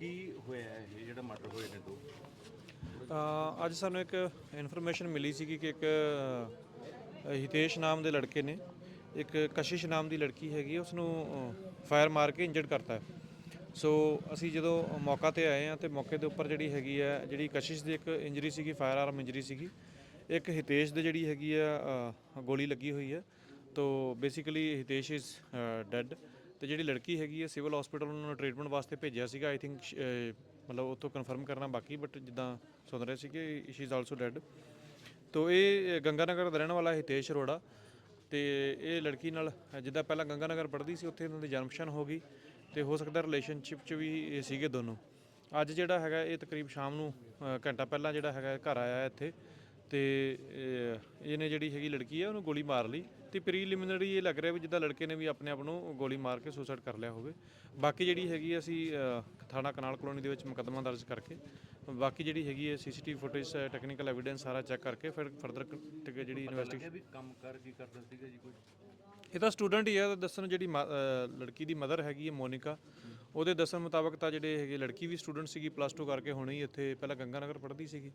ਕੀ ਹੋਇਆ ਇਹ? ਜਿਹੜਾ ਮਰਡਰ ਹੋਏ ਨੇ ਦੋ ਅ, ਅੱਜ ਸਾਨੂੰ ਇੱਕ ਇਨਫੋਰਮੇਸ਼ਨ ਮਿਲੀ ਸੀ ਕਿ ਇੱਕ ਅ, ਹਿਤੇਸ਼ ਨਾਮ ਦੇ ਲੜਕੇ ਨੇ ਇੱਕ ਕਸ਼ਿਸ਼ ਨਾਮ ਦੀ ਲੜਕੀ ਹੈਗੀ ਹੈ, ਉਸ ਨੂੰ ਫਾਇਰ ਮਾਰ ਕੇ ਇੰਜਰਡ ਕਰਤਾ ਹੈ। ਸੋ ਅਸੀਂ ਜਦੋਂ ਮੌਕਾ ਤੇ ਆਏ ਆ ਤੇ ਮੌਕੇ ਦੇ ਉੱਪਰ ਜਿਹੜੀ ਹੈਗੀ ਹੈ ਜਿਹੜੀ ਕਸ਼ਿਸ਼ ਦੀ ਇੱਕ ਇੰਜਰੀ ਸੀਗੀ ਫਾਇਰ ਆਰਮ ਇੰਜਰੀ ਸੀਗੀ ਇੱਕ ਹਿਤੇਸ਼ ਦੇ ਜਿਹੜੀ ਹੈਗੀ ਆ ਅ, ਗੋਲੀ ਲੱਗੀ ਹੋਈ ਹੈ। ਤੋ ਬੇਸਿਕਲੀ ਹਿਤੇਸ਼ ਇਜ਼ ਡੈੱਡ ਤੇ ਜਿਹੜੀ ਲੜਕੀ ਹੈਗੀ ਹੈ ਸਿਵਲ ਹਸਪੀਟਲ ਉਹਨਾਂ ਨੂੰ ਟ੍ਰੀਟਮੈਂਟ ਵਾਸਤੇ ਭੇਜਿਆ ਸੀਗਾ ਆਈ ਥਿੰਕ ਮਤਲਬ ਉੱਥੋਂ ਕਨਫਰਮ ਕਰਨਾ ਬਾਕੀ ਬਟ ਜਿੱਦਾਂ ਸੁਣ ਰਹੇ ਸੀ ਕਿ ਸ਼ੀ ਇਜ਼ ਆਲਸੋ ਡੈਡ ਤੋ ਇਹ ਗੰਗਾਨਗਰ ਦਾ ਰਹਿਣ ਵਾਲਾ ਹਿਤੇਸ਼ ਅਰੋੜਾ, ਤੇ ਇਹ ਲੜਕੀ ਨਾਲ, ਜਿੱਦਾਂ ਪਹਿਲਾਂ ਗੰਗਾਨਗਰ ਪੜ੍ਹਦੀ ਸੀ, ਉੱਥੇ ਇਹਨਾਂ ਦੀ ਜਨਮਸ਼ਨ ਹੋ ਗਈ, ਤੇ ਹੋ ਸਕਦਾ ਰਿਲੇਸ਼ਨਸ਼ਿਪ 'ਚ ਵੀ ਇਹ ਸੀਗੇ ਦੋਨੋਂ। ਅੱਜ ਜਿਹੜਾ ਹੈਗਾ, ਇਹ ਤਕਰੀਬ ਸ਼ਾਮ ਨੂੰ ਘੰਟਾ ਪਹਿਲਾਂ ਜਿਹੜਾ ਹੈਗਾ ਘਰ ਆਇਆ ਇੱਥੇ। ਤੇ ਇਹ- ਇਹਨੇ ਜਿਹੜੀ ਹੈਗੀ ਲੜਕੀ ਹੈ ਉਹਨੂੰ ਗੋਲੀ ਮਾਰ ਲਈ ਤੇ ਪ੍ਰੀਲਿਮਿਨਰੀ ਇਹ ਲੱਗ ਰਿਹਾ ਵੀ ਜਿੱਦਾਂ ਲੜਕੇ ਨੇ ਵੀ ਆਪਣੇ ਆਪ ਨੂੰ ਗੋਲੀ ਮਾਰ ਕੇ ਸੁਸਾਈਡ ਕਰ ਲਿਆ ਹੋਵੇ। ਬਾਕੀ ਜਿਹੜੀ ਹੈਗੀ ਅਸੀਂ ਥਾਣਾ ਕਨਾਲ ਕਲੋਨੀ ਦੇ ਵਿੱਚ ਮੁਕੱਦਮਾ ਦਰਜ ਕਰਕੇ ਬਾਕੀ ਜਿਹੜੀ ਹੈਗੀ ਹੈ ਸੀਸੀਟੀਵੀ ਫੁਟੇਜ ਟੈਕਨੀਕਲ ਐਵੀਡੈਂਸ ਸਾਰਾ ਚੈੱਕ ਕਰਕੇ ਫਿਰ ਫਰਦਰ ਜਿਹੜੀ ਇਨਵੈਸਟੀਗੇਸ਼ਨ ਇਹ ਵੀ ਕੰਮ ਕਰ ਕੀ ਕਰਦਾ ਸੀਗਾ ਜੀ ਕੋਈ? ਇਹ ਤਾਂ ਸਟੂਡੈਂਟ ਹੀ ਹੈ ਦੱਸਣ ਜਿਹੜੀ ਲੜਕੀ ਦੀ ਮਦਰ ਹੈਗੀ ਹੈ ਮੋਨਿਕਾ ਉਹਦੇ ਦੱਸਣ ਮੁਤਾਬਕ ਤਾਂ ਜਿਹੜੇ ਹੈਗੇ ਲੜਕੀ ਵੀ ਸਟੂਡੈਂਟ ਸੀਗੀ ਪਲੱਸ 2 ਕਰਕੇ ਹੁਣੇ ਹੀ ਇੱਥੇ ਪਹਿਲਾਂ ਗੰਗਾਨਗਰ ਪੜ੍ਹਦੀ ਸੀਗੀ।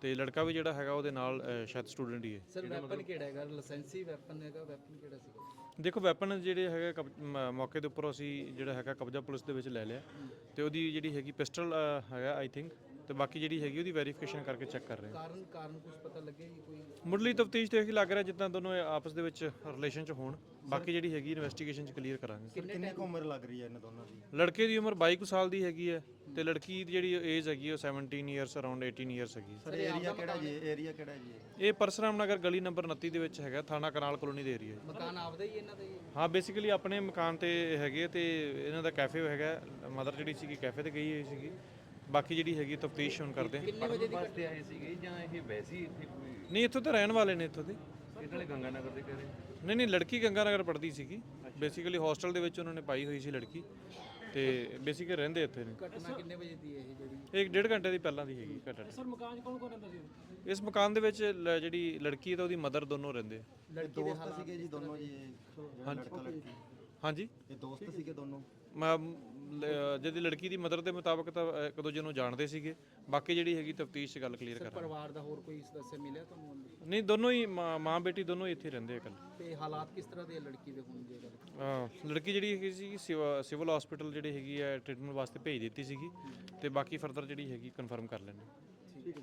ਤੇ ਲੜਕਾ ਵੀ ਜਿਹੜਾ ਹੈਗਾ ਉਹਦੇ ਨਾਲ ਸ਼ਾਇਦ ਸਟੂਡੈਂਟ ਹੀ ਹੈ। ਸਰ ਵੈਪਨ ਕਿਹੜਾ ਹੈਗਾ? ਲਾਇਸੈਂਸੀ ਵੈਪਨ ਹੈਗਾ ਵੈਪਨ ਕਿਹੜਾ ਸੀਗਾ? ਦੇਖੋ ਵੈਪਨ ਜਿਹੜੇ ਹੈਗੇ ਕਬ- ਮ- ਮੌਕੇ ਦੇ ਉੱਪਰ ਅਸੀਂ ਜਿਹੜਾ ਹੈਗਾ ਕਬਜ਼ਾ ਪੁਲਿਸ ਦੇ ਵਿੱਚ ਲੈ ਲਿਆ। ਤੇ ਉਹਦੀ ਜਿਹੜੀ ਹੈਗੀ ਪਿਸਟਲ ਹੈਗਾ ਆਈ ਥਿੰਕ ਤੇ ਬਾਕੀ ਜਿਹੜੀ ਹੈਗੀ ਉਹਦੀ ਵੈਰੀਫਿਕੇਸ਼ਨ ਕਰਕੇ ਚੈੱਕ ਕਰ ਰਹੇ ਹਾਂ। ਕਾਰਨ ਕਾਰਨ ਕੁਝ ਪਤਾ ਲੱਗਿਆ ਜੀ ਕੋਈ? ਮੁੱਢਲੀ ਤਫਤੀਸ਼ ਤੇ ਇਹ ਲੱਗ ਰਿਹਾ ਜਿੱਦਾਂ ਦੋਨੋਂ ਇਹ ਆਪਸ ਦੇ ਵਿੱਚ ਰਿਲੇਸ਼ਨ ਚ ਹੋਣ। ਬਾਕੀ ਜਿਹੜੀ ਹੈਗੀ ਇਨਵੈਸਟੀਗੇਸ਼ਨ ਚ ਕਲੀਅਰ ਕਰਾਂਗੇ। ਕਿੰਨੀ ਕੁ ਉਮਰ ਲੱਗ ਰਹੀ ਹੈ ਇਹਨਾਂ ਦੋਨਾਂ ਦੀ? ਲੜਕੇ ਦੀ ਉਮਰ 22 ਕੁ ਸਾਲ ਦੀ ਹੈਗੀ ਹੈ ਤੇ ਲੜਕੀ ਦੀ ਜਿਹੜੀ ਏਜ ਹੈਗੀ ਉਹ 17 ਇਅਰਸ ਅਰਾਊਂਡ 18 ਇਅਰਸ ਹੈਗੀ। ਸਰ ਏਰੀਆ ਕਿਹੜਾ ਜੀ? ਏਰੀਆ ਕਿਹੜਾ ਜੀ ਇਹ? ਪਰਸਰਾਮ ਨਗਰ ਗਲੀ ਨੰਬਰ 29 ਦੇ ਵਿੱਚ ਹੈਗਾ ਥਾਣਾ ਕਨਾਲ ਕਲੋਨੀ ਦੇ ਏਰੀਆ ਮਕਾਨ ਆਪਦਾ ਹੀ ਇਹਨਾਂ ਦਾ ਹੀ ਹੈ? ਬੇਸਿਕਲੀ ਆਪਣੇ ਮਕਾਨ ਤੇ ਹੈਗੇ ਤੇ ਇਹਨਾਂ ਦਾ ਕੈਫੇ ਹੈਗਾ ਮਦਰ ਜਿਹੜੀ ਸੀਗੀ ਕੈਫੇ ਤੇ ਗਈ ਹੋਈ ਸੀਗੀ। ਬਾਕੀ ਜਿਹੜੀ ਹੈਗੀ ਤਫਤੀਸ਼ ਹੁਣ ਕਰਦੇ ਹਾਂ। ਕਿੰਨੇ ਵਜੇ ਦੀ ਵਾਸਤੇ ਆਏ ਸੀਗੇ ਜਾਂ ਇਹ ਵੈਸੇ ਹੀ ਇੱਥੇ ਕੋਈ ਨਹੀਂ ਇੱਥੋਂ ਤਾਂ ਰਹਿਣ ਵਾਲੇ ਨੇ ਇੱਥੋਂ ਦੇ। ਇਹ ਨਾਲੇ ਗੰਗਾਨਗਰ ਦੇ ਕਰੇ ਨਹੀਂ ਨਹੀਂ ਲੜਕੀ ਗੰਗਾਨਗਰ ਪੜ੍ਹਦੀ ਸੀਗੀ। ਬੇਸਿਕਲੀ ਹੋਸਟਲ ਦੇ ਵਿੱਚ ਉਹਨਾਂ ਨੇ ਪਾਈ ਹੋਈ ਸੀ ਲੜਕੀ। ਤੇ ਬੇਸਿਕਲੀ ਰਹਿੰਦੇ ਇੱਥੇ ਨੇ। ਘਟਨਾ ਕਿੰਨੇ ਵਜੇ ਦੀ ਹੈ ਇਹ ਜਿਹੜੀ? ਇੱਕ ਡੇਢ ਘੰਟੇ ਦੀ ਪਹਿਲਾਂ ਦੀ ਹੈਗੀ ਘਟਨਾ। ਸਰ ਮਕਾਨ ਕੌਣ ਕੌਣ ਰਹਿੰਦਾ ਸੀ? ਇਸ ਮਕਾਨ ਦੇ ਵਿੱਚ ਲ- ਜਿਹੜੀ ਲੜਕੀ ਤੇ ਉਹਦੀ ਮਦਰ ਦੋਨੋਂ ਰਹਿੰਦੇ ਆ। ਦੋਸਤ ਸੀਗੇ ਜੀ ਦੋਨੋਂ ਜੀ ਇਹ ਲੜਕਾ ਲੜਕੀ ਹਾਂਜੀ। ਇਹ ਦੋਸਤ ਸੀਗੇ ਦੋਨੋਂ। ਮੈਂ ਲ- ਜਿਹਦੀ ਲੜਕੀ ਦੀ ਮਦਰ ਦੇ ਮੁਤਾਬਕ ਤਾਂ ਅ, ਇੱਕ ਦੂਜੇ ਨੂੰ ਜਾਣਦੇ ਸੀਗੇ। ਬਾਕੀ ਜਿਹੜੀ ਹੈਗੀ ਤਫਤੀਸ਼ 'ਚ ਗੱਲ ਕਲੀਅਰ ਕਰਾਂਗੇ। ਪਰਿਵਾਰ ਦਾ ਹੋਰ ਕੋਈ ਸਦੱਸਿਆ ਮਿਲਿਆ ਤੁਹਾਨੂੰ ਅੰਦਰ? ਨਹੀਂ ਦੋਨੋਂ ਹੀ ਮਾਂ ਮਾਂ ਬੇਟੀ ਦੋਨੋਂ ਹੀ ਇੱਥੇ ਰਹਿੰਦੇ ਆ ਇਕੱਲੇ। ਤੇ ਹਾਲਾਤ ਕਿਸ ਤਰ੍ਹਾਂ ਦੇ ਲੜਕੀ ਦੇ ਹੁਣ ਜੇ ਗੱਲ ਅ, ਲੜਕੀ ਜਿਹੜੀ ਹੈਗੀ ਸੀ ਸਿਵ- ਸਿਵਲ ਹਸਪੀਟਲ ਜਿਹੜੀ ਹੈਗੀ ਹੈ ਟ੍ਰੀਟਮੈਂਟ ਵਾਸਤੇ ਭੇਜ ਦਿੱਤੀ ਸੀਗੀ। ਤੇ ਬਾਕੀ ਫਰਦਰ ਜਿਹੜੀ ਹੈਗੀ ਕਨਫਰਮ ਕਰ ਲੈਣੇ ਠੀਕ ਹੈ